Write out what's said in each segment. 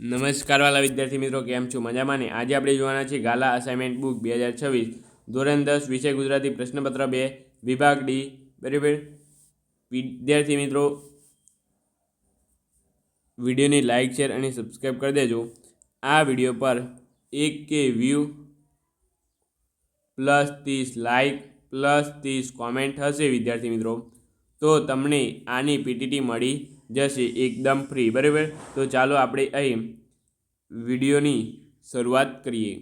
નમસ્કાર વાલા વિદ્યાર્થી મિત્રો, કેમ છો? મજામાં ને? આજે આપણે જોવાના છે ગાલા અસાઇનમેન્ટ બુક બે હજાર છવ્વીસ. ધોરણ દસ, વિષય ગુજરાતી, પ્રશ્નપત્ર બે, વિભાગ ડી બરાબર? વિદ્યાર્થી મિત્રો, વિડીયોની લાઇક શેર અને સબસ્ક્રાઈબ કરી દેજો. આ વીડિયો પર એક કે વ્યૂ પ્લસ ત્રીસ લાઇક પ્લસ ત્રીસ કોમેન્ટ હશે વિદ્યાર્થી મિત્રો. તો તમને આની પીટીટી મળી જશે એકદમ ફ્રી બરાબર? તો ચાલો આપણે અહીં વિડીયોની શરૂઆત કરીએ.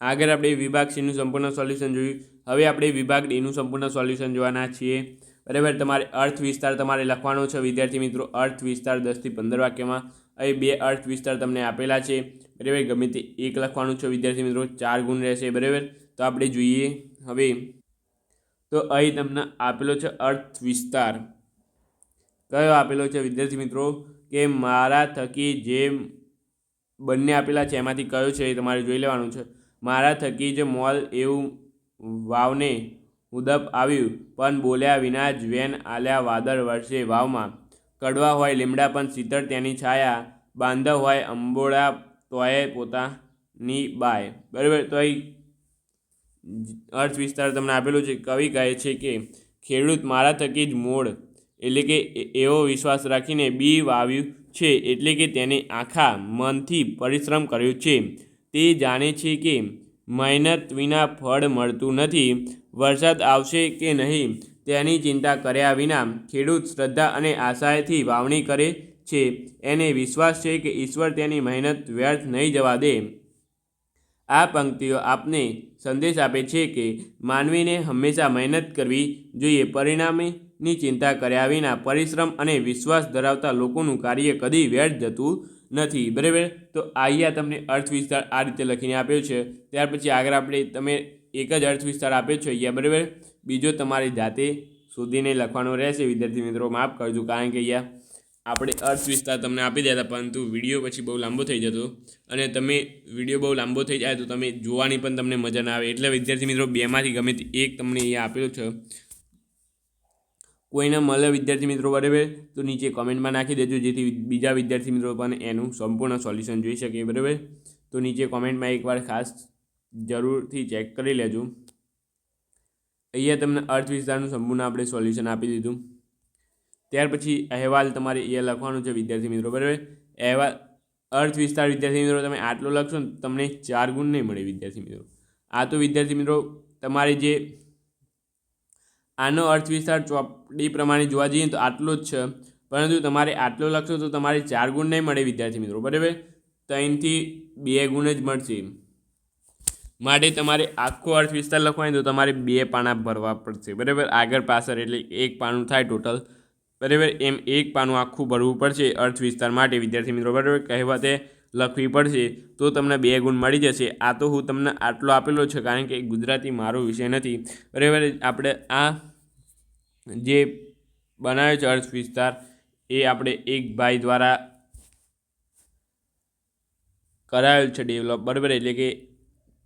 આગળ આપણે વિભાગ સીનું સંપૂર્ણ સોલ્યુશન જોયું. હવે આપણે વિભાગ ડીનું સંપૂર્ણ સોલ્યુશન જોવાના છીએ. બરાબર? તમારે અર્થ વિસ્તાર તમારે લખવાનો છે. વિદ્યાર્થી મિત્રો, અર્થ વિસ્તાર દસથી પંદર વાક્યમાં. અહીં બે અર્થ વિસ્તાર તમને આપેલા છે. બરાબર? ગમે તે એક લખવાનું છે. વિદ્યાર્થી મિત્રો, ચાર ગુણ રહેશે. બરાબર? તો આપણે જોઈએ હવે. તો અહીં તમને આપેલો છે અર્થ વિસ્તાર. કયો આપેલો છે વિદ્યાર્થી મિત્રો? કે મારા થકી જે બંને આપેલા છે, એમાંથી કયો છે એ તમારે જોઈ લેવાનું છે. મારા થકી જ મોલ એવું વાવને ઉદપ આવ્યું, પણ બોલ્યા વિના જ વેન આલ્યા વાદળ વર્ષે વાવમાં. કડવા હોય, લીમડા પણ શીતળ તેની છાયા, બાંધવ હોય, અંબોળા તોય પોતાની બાય. બરાબર? તો અર્થ વિસ્તાર તમને આપેલું છે. કવિ કહે છે કે, ખેડૂત મારા થકી જ મોડ એટલે કે એવો વિશ્વાસ રાખીને બી વાવ્યું છે એટલે કે તેને આખા મનથી પરિશ્રમ કર્યો છે. તે જાણે છે કે મહેનત વિના ફળ મળતું નથી. વરસાદ આવશે કે નહીં તેની ચિંતા કર્યા વિના ખેડૂત શ્રદ્ધા અને આશાએથી વાવણી કરે છે. એને વિશ્વાસ છે કે ઈશ્વર તેની મહેનત વ્યર્થ નહીં જવા દે. આ પંક્તિઓ આપને સંદેશ આપે છે કે માનવીને હંમેશા મહેનત કરવી જોઈએ. પરિણામની ચિંતા કર્યા વિના પરિશ્રમ અને વિશ્વાસ ધરાવતા લોકોનું કાર્ય કદી વ્યર્થ જતું નથી. બરાબર? તો અહીંયા તમને અર્થ વિસ્તાર આ રીતે લખીને આપ્યો છે. ત્યાર પછી આગળ આપણે તમે એક જ અર્થ વિસ્તાર આપ્યો છે અહીંયા. બરાબર? બીજો તમારી જાતે શોધીને લખવાનો રહેશે. વિદ્યાર્થી મિત્રો, માફ કરજો. કારણ કે અહીંયા આપણે અર્થ વિસ્તાર તમને આપી દેતા, પરંતુ વીડિયો પછી બહુ લાંબો થઈ જતો. અને તમે વીડિયો બહુ લાંબો થઈ જાય તો તમે જોવાની પણ તમને મજા ના આવે. એટલે વિદ્યાર્થી મિત્રો, બેમાંથી ગમે તે એક તમને અહીંયા આપેલું છે. કોઈને મળે વિદ્યાર્થી મિત્રો બરાબર, તો નીચે કોમેન્ટમાં નાખી દેજો, જેથી બીજા વિદ્યાર્થી મિત્રો પણ એનું સંપૂર્ણ સોલ્યુશન જોઈ શકે, બરાબર? તો નીચે કોમેન્ટમાં એકવાર ખાસ જરૂરથી ચેક કરી લેજો. અહીંયા તમને અર્થ વિસ્તારનું સંપૂર્ણ આપણે સોલ્યુશન આપી દીધું. ત્યાર પછી અહેવાલ તમારે એ લખવાનું છે, વિદ્યાર્થી મિત્રો, બરાબર? અહેવાલ અર્થ વિસ્તાર વિદ્યાર્થી મિત્રો, તમે આટલો લખશો ને તમને ચાર ગુણ નહીં મળે વિદ્યાર્થી મિત્રો. આ તો વિદ્યાર્થી મિત્રો, તમારે જે આનો અર્થ વિસ્તાર ચોપડી પ્રમાણે જોવા જઈએ તો આટલો જ છે. પરંતુ તમારે આટલો લખશો તો તમારે ચાર ગુણ નહીં મળે વિદ્યાર્થી મિત્રો, બરાબર? ત્રણથી બે ગુણ જ મળશે. માટે તમારે આખો અર્થ વિસ્તાર લખવાનો તો તમારે બે પાના ભરવા પડશે, બરાબર? આગળ પાછળ એટલે એક પાનું થાય ટોટલ બરાબર, એમ એક પાનું આખું ભરવું પડશે અર્થ વિસ્તાર માટે. વિદ્યાર્થી મિત્રો, બરાબર, કહેવાતે લખવી પડશે તો તમને બે ગુણ મળી જશે. આ તો હું તમને આટલો આપેલો છે કારણ કે ગુજરાતી મારો વિષય નથી. બરાબર, આપણે આ જે બનાવ્યો છે અર્થ વિસ્તાર એ આપણે એક ભાઈ દ્વારા કરાયેલ છે ડેવલપ. બરાબર, એટલે કે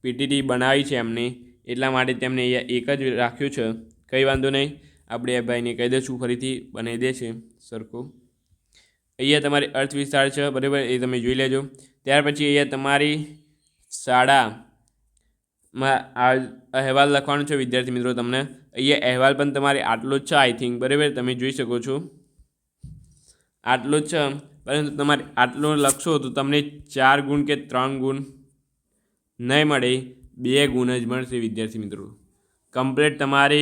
પીટીટી બનાવી છે એમને. એટલા માટે તેમને અહીંયા એક જ રાખ્યું છે. કંઈ વાંધો નહીં. આપણે એ ભાઈને કહી દઈશું ફરીથી બનાવી દે છે સરખું. અહીંયા તમારે અર્થ વિસ્તાર છે, બરાબર? એ તમે જોઈ લેજો. ત્યાર પછી અહીંયા તમારી શાળામાં આ અહેવાલ લખવાનો છે, વિદ્યાર્થી મિત્રો, તમને. અહીંયા અહેવાલ પણ તમારે આટલો જ છે આઈ થિંક બરાબર? તમે જોઈ શકો છો. આટલો જ છે, પરંતુ તમારે આટલો લખશો તો તમને ચાર ગુણ કે ત્રણ ગુણ નહીં મળે, બે ગુણ જ મળશે, વિદ્યાર્થી મિત્રો. કમ્પ્લેટ તમારે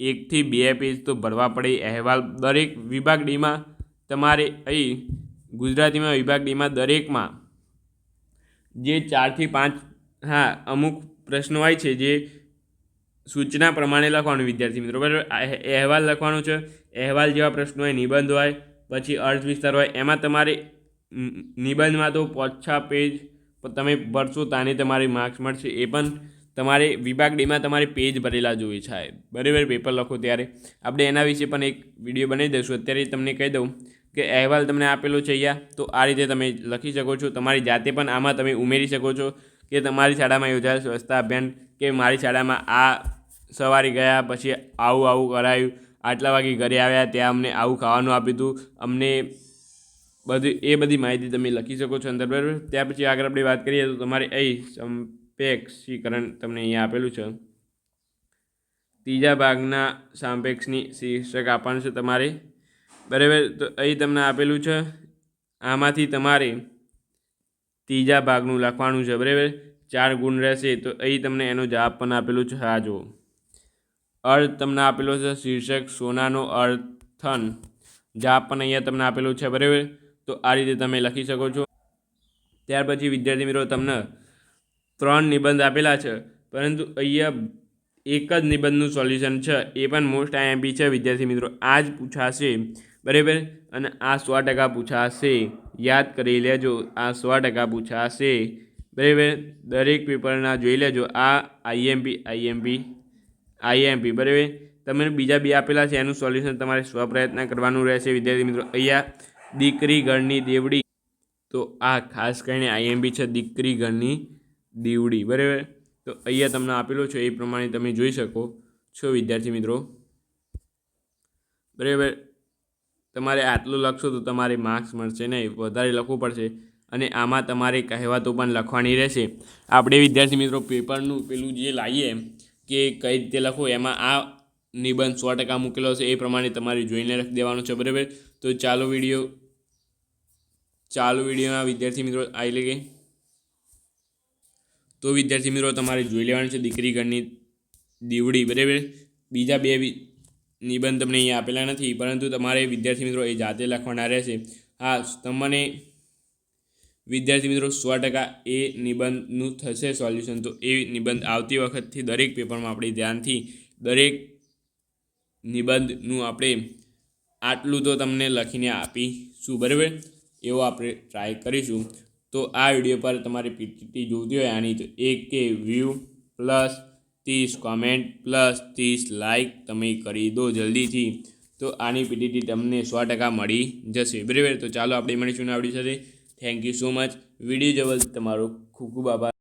એકથી બે પેજ તો ભરવા પડે અહેવાલ દરેક વિભાગ ડીમાં તમારે અહીં ગુજરાતીમાં વિભાગ ડીમાં દરેકમાં જે ચારથી પાંચ, હા, અમુક પ્રશ્નો હોય છે જે સૂચના પ્રમાણે લખવાનું વિદ્યાર્થી મિત્રો. બરાબર? અહેવાલ લખવાનો છે. અહેવાલ જેવા પ્રશ્નો હોય, નિબંધ હોય, પછી અર્થ વિસ્તાર હોય, એમાં તમારે નિબંધમાં તો પોછા પેજ તમે ભરશો તાને તમારે માર્ક્સ મળશે. એ પણ તમારે વિભાગ ડીમાં તમારે પેજ ભરેલા જોઈએ છે. બરાબર પેપર લખો ત્યારે. આપણે એના વિશે પણ એક વીડિયો બનાવી દઈશું. અત્યારે તમને કહી દઉં કે અહેવાલ તમને આપેલો છે અહીંયા. તો આ રીતે તમે લખી શકો છો. તમારી જાતે પણ આમાં તમે ઉમેરી શકો છો કે તમારી શાળામાં યોજાયેલ સ્વચ્છતા અભિયાન કે મારી શાળામાં આ સવારે ગયા પછી આવું આવું કરાયું. આટલા વાગે ઘરે આવ્યા ત્યાં અમને આવું ખાવાનું આપ્યું હતું. અમને બધી એ બધી માહિતી તમે લખી શકો છો અંદર. બરાબર? ત્યાર પછી આગળ આપણે વાત કરીએ તો તમારે અહીં સંપેક્ષીકરણ તમને અહીંયા આપેલું છે. ત્રીજા ભાગના સાપેક્ષની શીર્ષક આપવાનું છે તમારે. બરાબર? તો અહીં તમને આપેલું છે, આમાંથી તમારે ત્રીજા ભાગનું લખવાનું છે. બરાબર? ચાર ગુણ રહેશે તો અહીં તમને એનો જવાબ પણ આપેલું છે. હા, જુઓ. અર્થ તમને આપેલો છે શીર્ષક સોનાનો અર્થન. જવાબ પણ અહીંયા તમને આપેલું છે. બરાબર? તો આ રીતે તમે લખી શકો છો. ત્યાર પછી વિદ્યાર્થી મિત્રો, તમને ત્રણ નિબંધ આપેલા છે. પરંતુ અહીંયા એક જ નિબંધનું સોલ્યુશન છે. એ પણ મોસ્ટ આઈએમપી છે. વિદ્યાર્થી મિત્રો આ જ પૂછાશે. બરાબર? અને આ સો ટકા પૂછાશે. યાદ કરી લેજો, આ સો ટકા પૂછાશે. બરાબર? દરેક પેપરના જોઈ લેજો. આ આઈએમપી આઈએમપી આઈએમપી બરાબર? તમને બીજા બે આપેલા છે. એનું સોલ્યુશન તમારે સ્વપ્રયત્ન કરવાનું રહેશે, વિદ્યાર્થી મિત્રો. અહીંયા દીકરી ઘરની દેવડી. તો આ ખાસ કરીને આઈએમપી છે. દીકરી ઘરની દીવડી બરાબર? તો અહીંયા તમને આપેલું છે, એ પ્રમાણે તમે જોઈ શકો છો, વિદ્યાર્થી મિત્રો. બરાબર? તમારે આટલું લખશો તો તમારે માર્ક્સ મળશે નહીં, વધારે લખવું પડશે અને આમાં તમારે કહેવાતો પણ લખવાની રહેશે. આપણે વિદ્યાર્થી મિત્રો, પેપરનું પેલું જે લાવીએ કે કઈ રીતે લખો, એમાં આ નિબંધ સો ટકા મૂકેલો છે, એ પ્રમાણે તમારે જોઈને લખી દેવાનું છે, બરાબર? તો ચાલો વીડિયો, ચાલુ વિડીયોના વિદ્યાર્થી મિત્રો આવી લઈએ. તો વિદ્યાર્થી મિત્રો, તમારે જોઈ લેવાનું છે દીકરી ઘરની દીવડી, બરાબર? બીજા બે નિબંધ તમને અહીંયા આપેલા નથી, પરંતુ તમારે વિદ્યાર્થી મિત્રો એ જાતે લખવાના રહેશે. હા, તમને વિદ્યાર્થી મિત્રો સો ટકા એ નિબંધનું થશે સોલ્યુશન. તો એ નિબંધ આવતી વખતથી દરેક પેપરમાં આપણે ધ્યાનથી દરેક નિબંધનું આપણે આટલું તો તમને લખીને આપીશું, બરાબર? એવો આપણે ટ્રાય કરીશું. તો આ વીડિયો પર તમારે પીટીટી જોતી હોય આની તો એક કે વ્યૂ પ્લસ ત્રીસ કોમેન્ટ પ્લસ ત્રીસ લાઇક તમે કરી દો જલ્દીથી. તો આની પીટીટી તમને સો ટકા મળી જશે. બરાબર? તો ચાલો આપણે મળીશું આવડી સાથે. Thank you so much video જવલ તમારો ખૂબ ખૂબ આભાર.